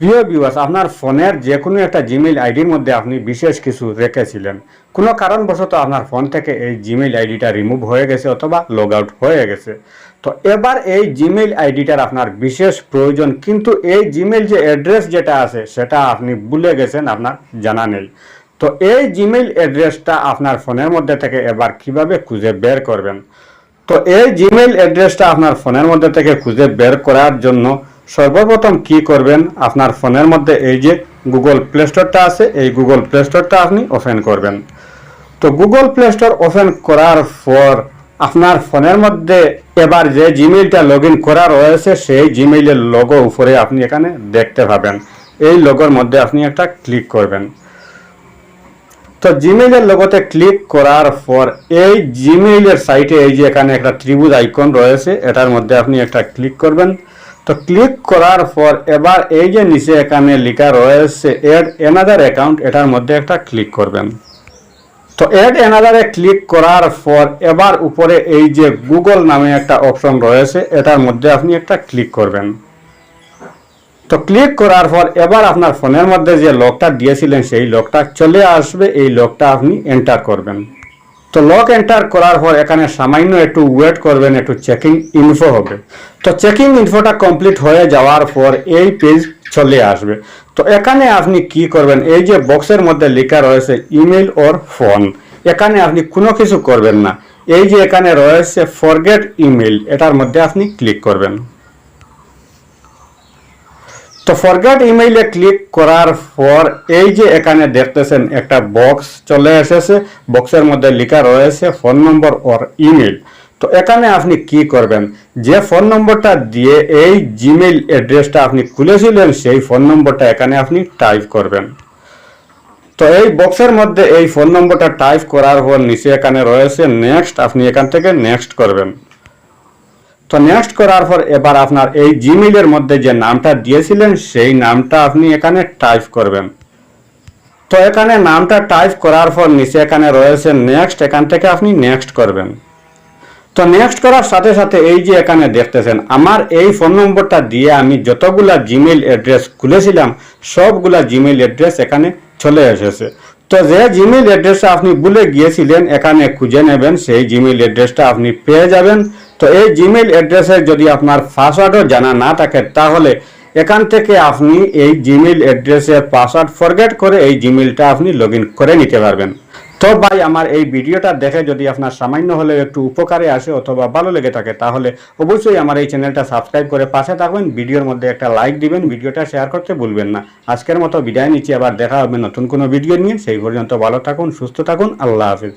প্রিয় ভিউয়ার্স আপনার ফোনের যে কোনো একটা জিমেইল আইডির মধ্যে আপনি বিশেষ কিছু রেখেছিলেন। কোনো কারণবশত আপনার ফোন থেকে এই জিমেইল আইডিটা রিমুভ হয়ে গেছে অথবা লগ আউট হয়ে গেছে। তো এবার এই জিমেইল আইডিটার আপনার বিশেষ প্রয়োজন, কিন্তু এই জিমেইল যে অ্যাড্রেস যেটা আছে, সেটা আপনি ভুলে গেছেন, আপনার জানা নেই। তো এই জিমেইল অ্যাড্রেসটা আপনার ফোনের মধ্যে থেকে এবার কীভাবে খুঁজে বের করবেন? তো এই জিমেইল অ্যাড্রেসটা আপনার ফোনের মধ্যে থেকে খুঁজে বের করার জন্য সর্বপ্রথম কি করবেন আপনার ফোনের মধ্যে এই যে গুগল প্লে স্টোরটা আছে, এই গুগল প্লে স্টোরটা আপনি ওপেন করবেন। তো গুগল প্লে স্টোর ওপেন করার পর আপনার ফোনের মধ্যে এবার যে জিমেইলটা লগ ইন করা রয়েছে, সেই জিমেইলের লোগো উপরে আপনি এখানে দেখতে পাবেন। এই লোগোর মধ্যে আপনি একটা ক্লিক করবেন। তো জিমেইলের লোগোতে ক্লিক করার পর এই জিমেইলের সাইটে এই যে এখানে একটা ত্রিভুজ আইকন রয়েছে, এটার মধ্যে আপনি একটা ক্লিক করবেন। তো ক্লিক করার পর এবার এই যে নিচে এখানে লেখা রয়েছে এড এনাদার অ্যাকাউন্ট এটার মধ্যে একটা ক্লিক করবেন। তো এড এনাদারে ক্লিক করার পর এবার উপরে এই যে গুগল নামে একটা অপশন রয়েছে, এটার মধ্যে আপনি একটা ক্লিক করবেন। তো ক্লিক করার পর এবার আপনার ফোনের মধ্যে যে লকটা দিয়েছিলেন, সেই লকটা চলে আসবে, এই লকটা আপনি এন্টার করবেন। তো লক এন্টার করার পর এখানে সামান্য একটু ওয়েট করবেন, একটু চেকিং ইনফো হবে। তো চেকিং ইনফোটা কমপ্লিট হয়ে যাওয়ার পর এই পেজ চলে আসবে। তো এখানে আপনি কি করবেন? এই যে বক্সের মধ্যে লেখা রয়েছে ইমেল ওর ফোন এখানে আপনি কোনো কিছু করবেন না। এই যে এখানে রয়েছে ফরগেট ইমেল এটার মধ্যে আপনি ক্লিক করবেন। তো ফরগেট ইমেইলে ক্লিক করার পর এই যে এখানে দেখতেছেন একটা বক্স চলে এসেছে বক্সের মধ্যে লেখা রয়েছে ফোন নম্বর ওর ইমেল তো এখানে আপনি কি করবেন? যে ফোন নম্বরটা দিয়ে এই জিমেইল অ্যাড্রেসটা আপনি খুলেছিলেন, সেই ফোন নম্বরটা এখানে আপনি টাইপ করবেন। তো এই বক্সের মধ্যে এই ফোন নম্বরটা টাইপ করার পর নিচে এখানে রয়েছে নেক্সট আপনি এখান থেকে নেক্সট করবেন। তো নেক্সট করার পর এবার আপনার এই জিমেইলের মধ্যে যে নামটা দিয়েছিলেন, সেই নামটা আপনি এখানে টাইপ করবেন। তো এখানে নামটা টাইপ করার পর নিচে এখানে রয়েছে নেক্সট এখান থেকে আপনি নেক্সট করবেন। তো নেক্সট করার সাথে সাথে এই যে এখানে দেখতেছেন, আমার এই ফোন নম্বরটা দিয়ে আমি যতগুলা জিমেইল অ্যাড্রেস খুলেছিলাম, সবগুলা জিমেইল অ্যাড্রেস এখানে চলে এসেছে। তো যে জিমেইল অ্যাড্রেসটা আপনি ভুলে গিয়েছিলেন, এখানে খুঁজে নেবেন, সেই জিমেইল অ্যাড্রেসটা আপনি পেয়ে যাবেন। তো এই জিমেইল অ্যাড্রেসের যদি আপনার পাসওয়ার্ডও জানা না থাকে, তাহলে এখান থেকে আপনি এই জিমেইল অ্যাড্রেসের পাসওয়ার্ড ফরগেট করে এই জিমেইলটা আপনি লগ করে নিতে পারবেন। তো ভাই, আমার এই ভিডিওটা দেখে যদি আপনার সামান্য হলেও একটু উপকারে আসে অথবা ভালো লেগে থাকে, তাহলে অবশ্যই আমার এই চ্যানেলটা সাবস্ক্রাইব করে পাশে থাকবেন, ভিডিওর মধ্যে একটা লাইক দিবেন, ভিডিওটা শেয়ার করতে ভুলবেন না। আজকের মতো বিদায় নিচ্ছি, আবার দেখা হবে নতুন কোনো ভিডিও নিয়ে। সেই পর্যন্ত ভালো থাকুন, সুস্থ থাকুন, আল্লাহ হাফিজ।